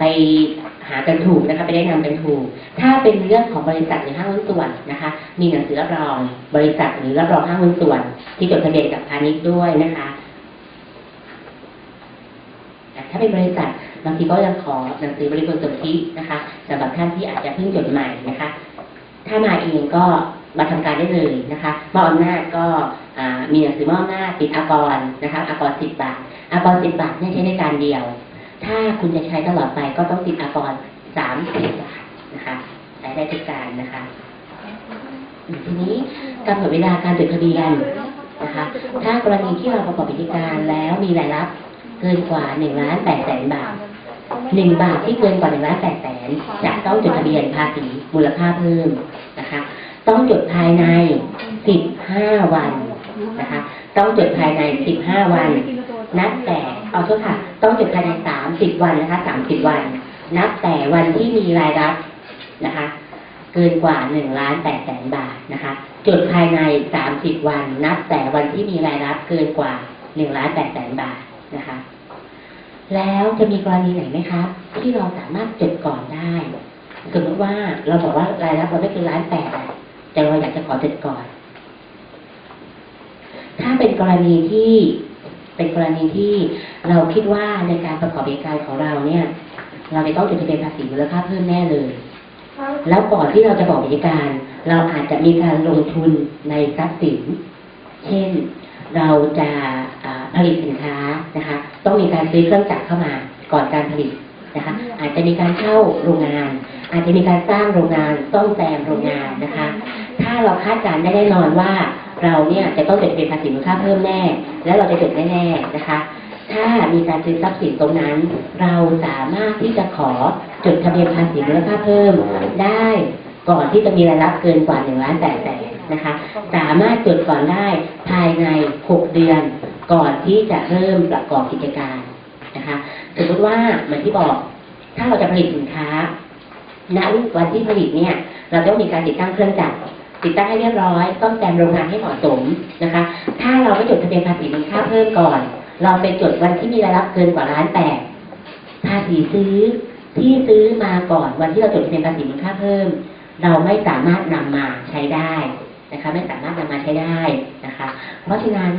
ไปหากันถูกนะคะไปแนะนำกันถูก ถ้าเป็นเรื่องของบริษัทหรือห้างหุ้นส่วนนะคะ มีหนังสือรับรอง บริษัทหรือรับรองห้างหุ้นส่วน ที่จดทะเบียนกับพาณิชย์ด้วยนะคะแต่ถ้าเป็นบริษัทบางทีก็ยังขอหนังสือบริษัทสนธินะคะสำหรับท่านที่อาจจะเพิ่งจดใหม่นะคะ ถ้ามาเองก็มาทำการได้เลยนะคะมอบอำนาจก็มีหนังสือมอบอำนาจปิดอากรนะคะอากรสิบบาทอากรสิบบาทเนี่ยใช้ในการเดียว ถ้าคุณจะใช้ตลอดไปก็ต้องติดอากรสามสิบบาทนะคะใช้ได้ทุกการนะคะทีนี้กำหนดเวลาการจดทะเบียนนะคะ ถ้ากรณีที่เราประกอบกิจการแล้วมีรายรับเกินกว่าหนึ่งล้านแปดแสนบาทหนึ่งบาทที่เกินกว่าหนึ่งล้านแปดแสนจะต้องจดทะเบียนภาษีมูลค่าเพิ่มนะคะ ต้องจดภายในสิบห้าวันนะคะ ต้องจดภายในสิบห้าวัน นับแต่เอาโทษค่ะ ต้องจดภายในสามสิบวันนะคะสามสิบวัน นับแต่วันที่มีรายรับนะคะ เกินกว่าหนึ่งล้านแปดแสนบาทนะคะจดภายในสามสิบวัน นับแต่วันที่มีรายรับเกินกว่าหนึ่งล้านแปดแสนบาทนะคะ แล้วจะมีกรณีไหนไหมคะ ที่เราสามารถจดก่อนได้สมมติว่าเราบอกว่ารายรับเราไม่เกินล้านแปดแต่เราอยากจะขอจดก่อน ถ้าเป็นกรณีที่ เป็นกรณีที่เราคิดว่าในการประกอบกิจการของเราเนี่ย เราจะต้องจดทะเบียนภาษีมูลค่าเพิ่มแน่เลย แล้วก่อนที่เราจะบอกกิจการ เราอาจจะมีการลงทุนในทรัพย์สิน เช่นเราจะอ่าผลิตสินค้านะคะ ต้องมีการซื้อเครื่องจักรเข้ามาก่อนการผลิตนะคะอาจจะมีการเช่าโรงงาน อาจจะมีการสร้างโรงงานซ่อมแซมโรงงานนะคะ ถ้าเราคาดการณ์ได้แน่นอนว่า เราเนี่ยจะต้องจดทะเบียนภาษีมูลค่าเพิ่มแน่ แล้วเราจะจดแน่ๆนะคะ ถ้ามีการซื้อทรัพย์สินตรงนั้น เราสามารถที่จะขอจดทะเบียนภาษีมูลค่าเพิ่มได้ก่อนที่จะมีรายรับเกินกว่าหนึ่งล้านแปดแสนนะคะ สามารถจดก่อนได้ภายในหกเดือนก่อนที่จะเริ่มประกอบกิจการนะคะสมมติว่าเหมือนที่บอก ถ้าเราจะผลิตสินค้าณวันที่ผลิตเนี่ย เราต้องมีการติดตั้งเครื่องจักร ติดตั้งให้เรียบร้อยต้องแซมโรงงานให้เหมาะสมนะคะ ถ้าเราไม่จดทะเบียนภาษีมูลค่าเพิ่มก่อน เราไปจดวันที่มีรายรับเกินกว่าล้านแปดภาษีซื้อที่ซื้อมาก่อนวันที่เราจดทะเบียนภาษีมูลค่าเพิ่ม เราไม่สามารถนำมาใช้ได้นะคะ ไม่สามารถนำมาใช้ได้นะคะ เพราะฉะนั้น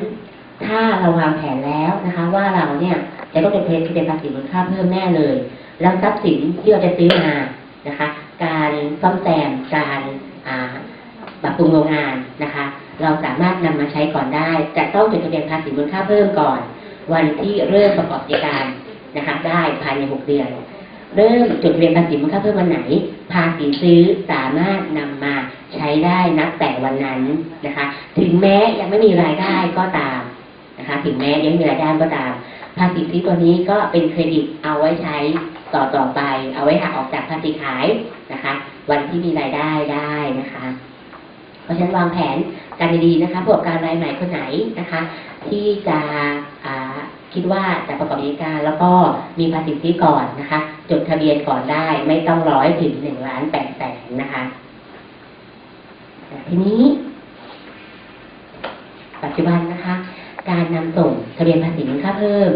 ถ้าเราวางแผนแล้วนะคะ ว่าเราเนี่ยจะต้องจดทะเบียนภาษีมูลค่าเพิ่มแน่เลย แล้วทรัพย์สินที่เราจะซื้อมานะคะ การซ่อมแซมการอ่า ปรับปรุงโรงงานนะคะ เราสามารถนำมาใช้ก่อนได้ จะต้องจดทะเบียนภาษีมูลค่าเพิ่มก่อน วันที่เริ่มประกอบกิจการนะคะได้ภายในหกเดือน เริ่มจดทะเบียนภาษีมูลค่าเพิ่มวันไหน ภาษีซื้อสามารถนำมาใช้ได้นับแต่วันนั้นนะคะ ถึงแม้ยังไม่มีรายได้ก็ตามนะคะถึงแม้ยังไม่มีรายได้ก็ตาม ภาษีซื้อตัวนี้ก็เป็นเครดิตเอาไว้ใช้ต่อต่อไป เอาไว้หักออกจากภาษีขายนะคะ วันที่มีรายได้ได้นะคะ เพราะฉะนั้นวางแผนการดีๆนะคะผู้ประกอบการรายใหม่คนไหนนะคะ ที่จะคิดว่าจะประกอบกิจการแล้วก็มีภาษีที่ก่อนนะคะ จดทะเบียนก่อนได้ไม่ต้องร้อยถึงหนึ่งล้านแปดแสนนะคะ ทีนี้ ปัจจุบันนะคะ การนำส่งทะเบียนภาษีมูลค่าเพิ่ม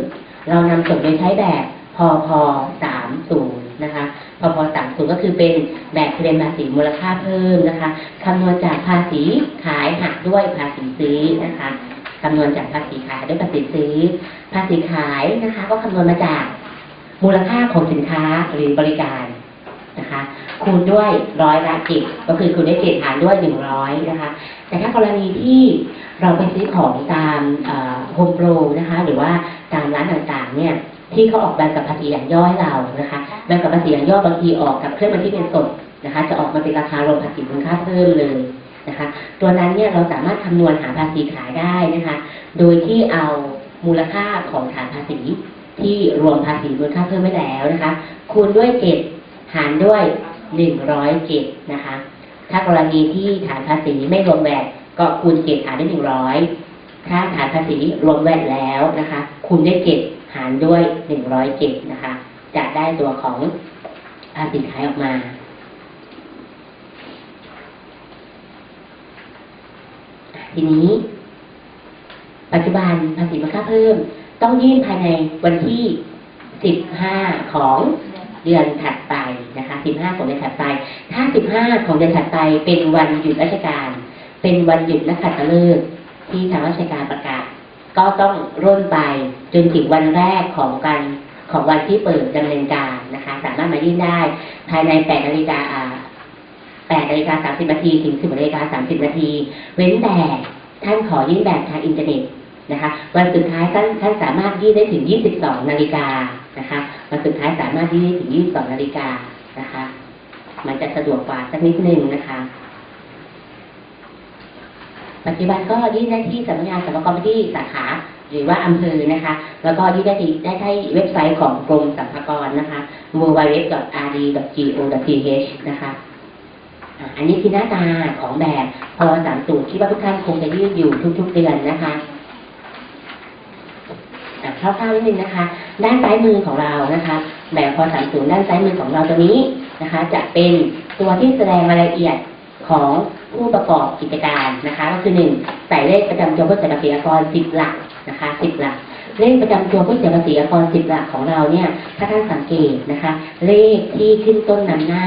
เรานำส่งโดยใช้แบบพพสามศูนย์ นะคะพพสามศูนย์ก็คือเป็นแบบเบียนภาษีมูลค่าเพิ่มนะคะคำนวณจากภาษีขายหักด้วยภาษีซื้อนะคะคำนวณจากภาษีขายด้วยภาษีซื้อ ภาษีขายนะคะ ก็คำนวณมาจากมูลค่าของสินค้าหรือบริการนะคะคูณด้วยร้อยละจิตก็คือคูณด้วยเจ็ดหารด้วยหนึ่งร้อยนะคะ แต่ถ้ากรณีที่เราไปซื้อของตามโฮมโปรนะคะ หรือว่าตามร้านต่างๆเนี่ยที่เขาออกใบกับภาษีอย่างย่อยเรานะคะ ใบกับภาษีอย่างย่อบางทีออกกับเครื่องบันทึกเงินสดนะคะ จะออกมาเป็นราคารวมภาษีมูลค่าเพิ่มเลยนะคะ ตัวนั้นเนี่ยเราสามารถคำนวณหาภาษีขายได้นะคะ โดยที่เอามูลค่าของฐานภาษีที่รวมภาษีมูลค่าเพิ่มไว้แล้วนะคะ คูณด้วยเจ็ดหารด้วยหนึ่งร้อยเจ็ดนะคะ ถ้ากรณีที่ฐานภาษีไม่รวมแวดก็คูณเจ็ดหารด้วยหนึ่งร้อยถ้าฐานภาษีรวมแวดแล้วนะคะ คูณด้วยเจ็ดหารด้วยหนึ่งร้อยเจ็ดนะคะ จะได้ตัวของภาษีขายออกมา ทีนี้ ปัจจุบันภาษีมูลค่าเพิ่ม ต้องยื่นภายในวันที่ 15 ของเดือนถัดไปนะคะ 15 ของเดือนถัดไป ถ้า 15 ของเดือนถัดไปเป็นวันหยุดราชการ เป็นวันหยุดนักขัตฤกษ์ที่ทางราชการประกาศ ก็ต้องร่นไปจนถึงวันแรกของการ ของวันที่เปิดดำเนินการนะคะ สามารถมายื่นได้ภายใน8นาฬิกา8นาฬิกา30นาทีถึง 10นาฬิกา30นาที เว้นแต่ท่านขอยื่นแบบทางอินเทอร์เน็ตนะคะวันสุดท้ายท่านท่านสามารถยื่นได้ถึง 22 นาฬิกานะคะวันสุดท้ายสามารถยื่นได้ถึง 22 นาฬิกานะคะ มันจะสะดวกกว่าสักนิดนึงนะคะปัจจุบันก็ยื่นได้ที่สำนักงานสรรพากรที่สาขา หรือว่าอำเภอนะคะ แล้วก็ยื่ได้ที่ได้ที่เว็บไซต์ของกรมสรรพากรนะคะ www.rd.go.th นะคะอันนี้คือหน้าตาของแบบพอสามสูตรที่ว่าทุกท่านคงจะยื่นอยู่ทุกๆเดือนนะคะอ่คร่าวๆนิดนึงนะคะ ด้านซ้ายมือของเรานะคะ แบบพอสามสูตรด้านซ้ายมือของเราตัวนี้นะคะ จะเป็นตัวที่แสดงรายละเอียดของผู้ประกอบกิจการนะคะ ก็คือหนึ่งใส่เลขประจำตัวผู้เสียภาษีอากรสิบหลัก นะคะสิบหลัก เลขประจำตัวผู้เสียภาษีอากรสิบหลักของเราเนี่ยถ้าท่านสังเกตนะคะ เลขที่ขึ้นต้นนำหน้า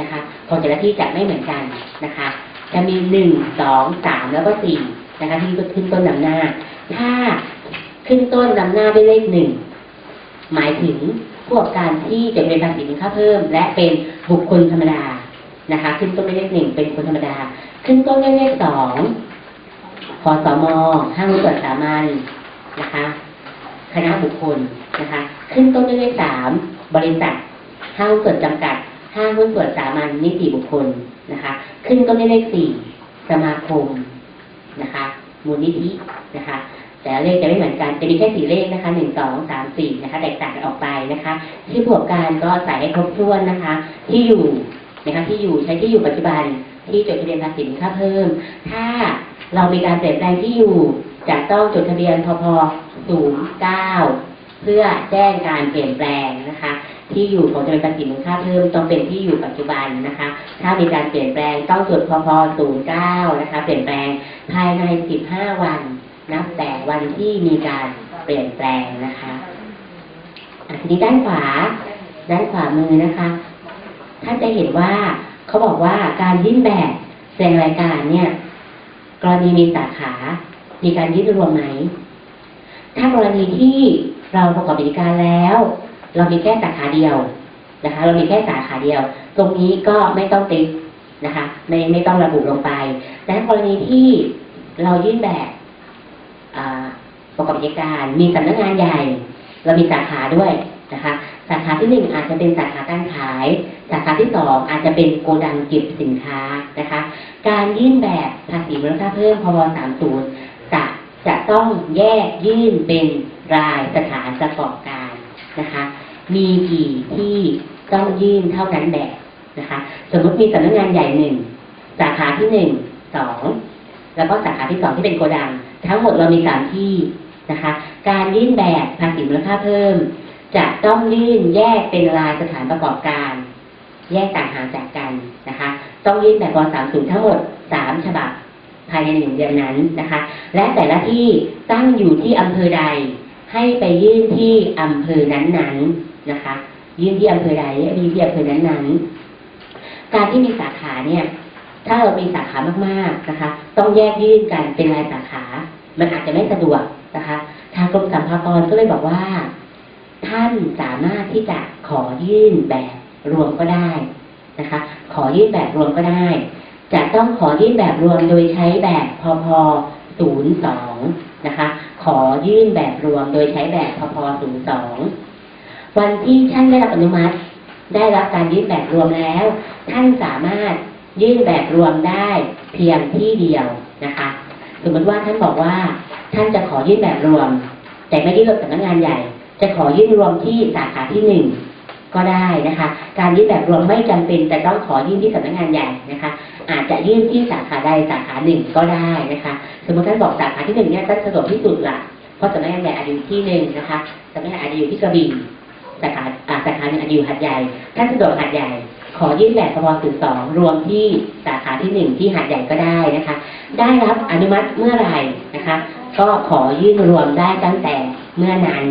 นะคะของแต่ละที่จะไม่เหมือนกันนะคะ จะมีหนึ่งสองสามแล้วก็สี่นะคะที่ขึ้นต้นนำหน้า ถ้าขึ้นต้นนำหน้าด้วยเลขหนึ่งหมายถึงผู้ประกอบการที่จะเป็นภาษีมูลค่าเพิ่ม และเป็นบุคคลธรรมดานะคะ ขึ้นต้นด้วยเลขหนึ่งเป็นคคลธรรมดา ขึ้นต้นด้วยเลขสอง พสมห้างหุ้นส่วนสามัญนะคะ คณะบุคคลนะคะ ขึ้นต้นด้วยเลขสามบริษัทห้างหุ้นส่วนจำกัด ห้างหุ้นส่วนสามัญนิติบุคคลนะคะ ขึ้นต้นด้วยเลขสี่สมาคมนะคะ มูลนิธินะคะ แต่เลขจะไม่เหมือนกันจะมีแค่สี่เลขนะคะหนึ่งสองสามสี่นะคะ แตกต่างกันออกไปนะคะที่ประกอบการก็ใส่ให้ครบถ้วนนะคะ ที่อยู่นะคะที่อยู่ใช้ที่อยู่ปัจจุบันที่จดทะเบียนภาษีค่าเพิ่ม ถ้า เรามีการเปลี่ยนแปลงที่อยู่จะต้องจดทะเบียนพพ09 เพื่อแจ้งการเปลี่ยนแปลงนะคะ ที่อยู่ของจำนวนภาษีมูลค่าเพิ่มต้องเป็นที่อยู่ปัจจุบันนะคะ ถ้ามีการเปลี่ยนแปลงต้องจดพพ09 นะคะ เปลี่ยนแปลงภายใน 15 วัน นับแต่วันที่มีการเปลี่ยนแปลงนะคะอะทีนี้ด้านขวา ด้านขวามือนะคะท่านจะเห็นว่าเขาบอกว่าการยื่นแบบแสดงรายการเนี่ย กรณีมีสาขา มีการยื่นรวมไหม ถ้ากรณีที่เราประกอบกิจการแล้ว เรามีแค่สาขาเดียวนะคะ เรามีแค่สาขาเดียว ตรงนี้ก็ไม่ต้องติ๊กนะคะไม่ไม่ต้องระบุลงไป แต่กรณีที่เรายื่นแบบประกอบกิจการ มีสำนักงานใหญ่ เรามีสาขาด้วยนะคะาขาที่หนึ่งอาจจะเป็นสาขาการขาย สาขาที่สองอาจจะเป็นโกดังเก็บสินค้านะคะ การยื่นแบบภาษีมูลค่าเพิ่มพบ30จะจะต้องแยกยื่นเป็นรายสถานประกอบการนะคะ มีกี่ที่ต้องยื่นเท่านั้นแบบนะคะ สมมติมีสำนักงานใหญ่หนึ่งสาขาที่หนึ่งสองแล้วก็สาขาที่สองที่เป็นโกดัง ทั้งหมดเรามีสามที่นะคะ การยื่นแบบภาษีมูลค่าเพิ่ม จะต้องยื่นแยกเป็นรายสถานประกอบการ แยกต่างหากจากกันนะคะ ต้องยื่นแบบว30ทั้งหมด3ฉบับ ภายในหนึ่งเดือนนั้นนะคะ และแต่ละที่ตั้งอยู่ที่อำเภอใด ให้ไปยื่นที่อำเภอนั้นๆนะคะ ยื่นที่อำเภอใดยื่นที่อำเภอนั้นๆ การที่มีสาขาเนี่ยถ้าเรามีสาขามากๆนะคะ ต้องแยกยื่นกันเป็นรายสาขา มันอาจจะไม่สะดวกนะคะ ทางกรมสรรพากรก็เลยบอกว่า ท่านสามารถที่จะขอยื่นแบบรวมก็ได้นะคะ ขอยื่นแบบรวมก็ได้ จะต้องขอยื่นแบบรวมโดยใช้แบบพพ02นย์สองนะคะ ขอยื่นแบบรวมโดยใช้แบบพพ02วันที่ท่านได้รับอนุมัติ ได้รับการยื่นแบบรวมแล้ว ท่านสามารถยื่นแบบรวมได้เพียงที่เดียวนะคะ สมมติว่าท่านบอกว่า ท่านจะขอยื่นแบบรวม แต่ไม่ได้รวมสำนักงานใหญ่ จะขอยื่นรวมที่สาขาที่หนึ่งก็ได้นะคะ การยื่นแบบรวมไม่จำเป็นแต่ต้องขอยื่นที่สำนักงานใหญ่นะคะ อาจจะยื่นที่สาขาใดสาขาหนึ่งก็ได้นะคะ สมมติท่านบอกสาขาที่หนึ่งเนี่ยท่านสะดวกที่สุดละเพราะสำนักงานใหญ่อาจจะอยู่ที่หนึ่งนะคะสำนักงานอาจจะอยู่ที่กระบี่สาขาอาสาขาหนึ่งอาจจะอยู่หัดใหญ่ท่านสะดวกหัดใหญ่ ขอยื่นแบบพบสื่อสองรวมที่สาขาที่หนึ่งที่หัดใหญ่ก็ได้นะคะ ได้รับอนุมัติเมื่อไหร่นะคะ ก็ขอยื่นรวมได้ตั้งแต่เมื่อนั้น